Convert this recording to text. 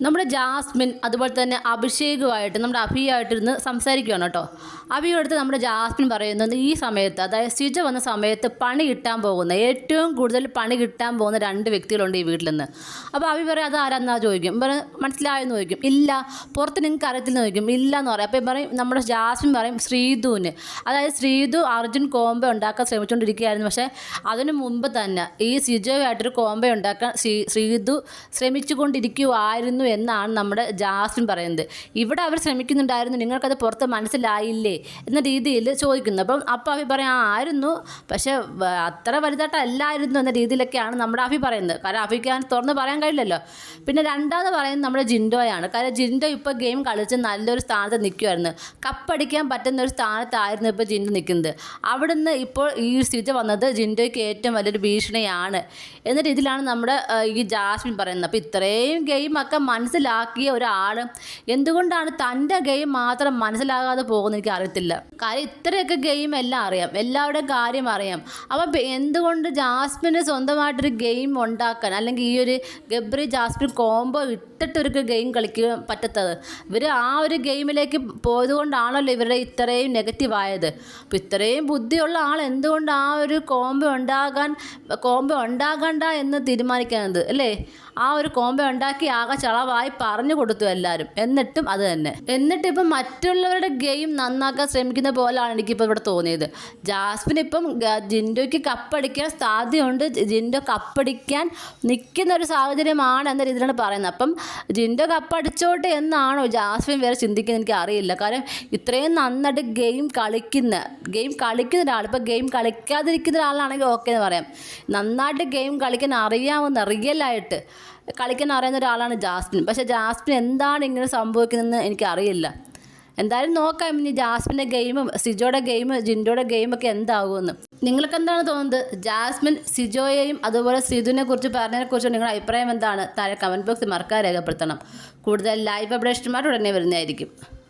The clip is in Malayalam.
നമ്മുടെ ജാസ്മിൻ അതുപോലെ തന്നെ അഭിഷേകുമായിട്ട് നമ്മുടെ അഭിയായിട്ടിരുന്ന് സംസാരിക്കുകയാണ് കേട്ടോ. അഭിയോടുത്ത് നമ്മുടെ ജാസ്മിൻ പറയുന്നത് ഈ സമയത്ത് അതായത് സിജ വന്ന സമയത്ത് പണി കിട്ടാൻ പോകുന്ന ഏറ്റവും കൂടുതൽ പണി കിട്ടാൻ പോകുന്ന രണ്ട് വ്യക്തികളുണ്ട് ഈ വീട്ടിൽ നിന്ന് അപ്പോൾ അഭി പറയും അത് ആരാന്നാ ചോദിക്കും? പറയും മനസ്സിലായെന്ന് ചോദിക്കും. ഇല്ല പുറത്ത് നിങ്ങൾക്ക് അറിയത്തില്ലെന്ന് ചോദിക്കും. ഇല്ല എന്ന് പറയും. അപ്പോൾ പറയും നമ്മുടെ ജാസ്മിൻ പറയും ശ്രീധുവിന്. അതായത് ശ്രീധു അർജുൻ കോമ്പ ഉണ്ടാക്കാൻ ശ്രമിച്ചുകൊണ്ടിരിക്കുകയായിരുന്നു. പക്ഷേ അതിനു മുമ്പ് തന്നെ ഈ സിജോയായിട്ടൊരു കോമ്പ ഉണ്ടാക്കാൻ ശ്രീ ശ്രീധു ശ്രമിച്ചുകൊണ്ടിരിക്കുമായിരുന്നു എന്നാണ് നമ്മുടെ ജാസ്മിൻ പറയുന്നത്. ഇവിടെ അവർ ശ്രമിക്കുന്നുണ്ടായിരുന്നു നിങ്ങൾക്കത് പുറത്ത് മനസ്സിലായില്ലേ എന്ന രീതിയിൽ ചോദിക്കുന്നു. അപ്പം അപ്പം അഭി പറയും ആ ആയിരുന്നു. പക്ഷേ അത്ര വലുതായിട്ടല്ലായിരുന്നു എന്ന രീതിയിലൊക്കെയാണ് നമ്മുടെ അഭി പറയുന്നത്. കാരണം അഭിക്ക് ഞാൻ തുറന്ന് പറയാൻ കഴിയില്ലല്ലോ. പിന്നെ രണ്ടാമത് പറയുന്നത് നമ്മുടെ ജിൻഡോയാണ്. കാരണം ജിൻഡോ ഇപ്പോൾ ഗെയിം കളിച്ച് നല്ലൊരു സ്ഥാനത്ത് നിൽക്കുമായിരുന്നു കപ്പടിക്കാൻ പറ്റുന്ന ഒരു സ്ഥാനത്തായിരുന്നു ഇപ്പോൾ ജിൻഡോ നിൽക്കുന്നത്. അവിടുന്ന് ഇപ്പോൾ ഈ സ്ഥിതി വന്നത് ജിൻഡോയ്ക്ക് ഏറ്റവും വലിയൊരു ഭീഷണിയാണ് എന്ന രീതിയിലാണ് നമ്മുടെ ഈ ജാസ്മിൻ പറയുന്നത്. അപ്പോൾ ഇത്രയും ഗെയിമൊക്കെ മനസ്സിലാക്കിയ ഒരാൾ എന്തുകൊണ്ടാണ് തന്റെ ഗെയിം മാത്രം മനസ്സിലാകാതെ പോകുന്നത് എനിക്ക് അറിയത്തില്ല. കാര്യം ഇത്രയൊക്കെ ഗെയിം എല്ലാം അറിയാം. എല്ലാവരുടെയും കാര്യം അറിയാം. അപ്പം എന്തുകൊണ്ട് ജാസ്മിന് സ്വന്തമായിട്ടൊരു ഗെയിം ഉണ്ടാക്കാൻ അല്ലെങ്കിൽ ഈ ഒരു ഗബ്രി ജാസ്മിൻ കോംബോ ഇട്ടിട്ടൊരു ഗെയിം കളിക്കാൻ പറ്റത്തത്? ഇവർ ആ ഒരു ഗെയിമിലേക്ക് പോയതുകൊണ്ടാണല്ലോ ഇവരുടെ ഇത്രയും നെഗറ്റീവ് ആയത്. അപ്പോൾ ഇത്രയും ബുദ്ധിയുള്ള ആൾ എന്തുകൊണ്ട് ആ ഒരു കോംബോ ഉണ്ടാകാൻ കോംബോ ഉണ്ടാകണ്ട എന്ന് തീരുമാനിക്കുന്നത് അല്ലേ? ആ ഒരു കോംബോ ഉണ്ടാക്കി ആകെ ചളവായി പറഞ്ഞു കൊടുത്തു എല്ലാവരും എന്നിട്ടും അത് തന്നെ. എന്നിട്ട് ഇപ്പം മറ്റുള്ളവരുടെ ഗെയിം നന്നാക്കാൻ ശ്രമിക്കുന്ന പോലെയാണ് എനിക്കിപ്പോൾ ഇവിടെ തോന്നിയത്. ജാസ്മിൻ ഇപ്പം ജിൻഡോയ്ക്ക് കപ്പടിക്കാൻ സാധ്യതയുണ്ട്. ജിൻഡോ കപ്പടിക്കാൻ നിൽക്കുന്ന ഒരു സാഹചര്യമാണ് എന്ന രീതിയിലാണ് പറയുന്നത്. അപ്പം ജിൻഡോ കപ്പടിച്ചോട്ടെ എന്നാണോ ജാസ്മിൻ വേറെ ചിന്തിക്കുന്നത് എനിക്ക് അറിയില്ല. കാരണം ഇത്രയും നന്നായിട്ട് ഗെയിം കളിക്കുന്ന ഗെയിം കളിക്കുന്ന ഒരാൾ ഇപ്പോൾ ഗെയിം കളിക്കാതിരിക്കുന്ന ഒരാളാണെങ്കിൽ ഓക്കെ എന്ന് പറയാം. നന്നായിട്ട് ഗെയിം കളിക്കാൻ അറിയാവുന്ന റിയലായിട്ട് കളിക്കാൻ അറിയുന്ന ഒരാളാണ് ജാസ്മിൻ. പക്ഷേ ജാസ്മിൻ എന്താണ് ഇങ്ങനെ സംഭവിക്കുന്നതെന്ന് എനിക്കറിയില്ല. എന്തായാലും നോക്കാം. ഇനി ജാസ്മിന്റെ ഗെയിമും സിജോയുടെ ഗെയിം ജിൻഡോയുടെ ഗെയിമൊക്കെ എന്താകുമെന്ന്. നിങ്ങൾക്ക് എന്താണ് തോന്നുന്നത്? ജാസ്മിൻ സിജോയെയും അതുപോലെ സിധുവിനെ കുറിച്ച് പറഞ്ഞതിനെ കുറിച്ച് നിങ്ങളുടെ അഭിപ്രായം എന്താണ്? താഴെ കമന്റ് ബോക്സ് മറക്കാതെ രേഖപ്പെടുത്തണം. കൂടുതൽ ലൈവ് അപ്ഡേഷന്മാർ ഉടനെ വരുന്നതായിരിക്കും.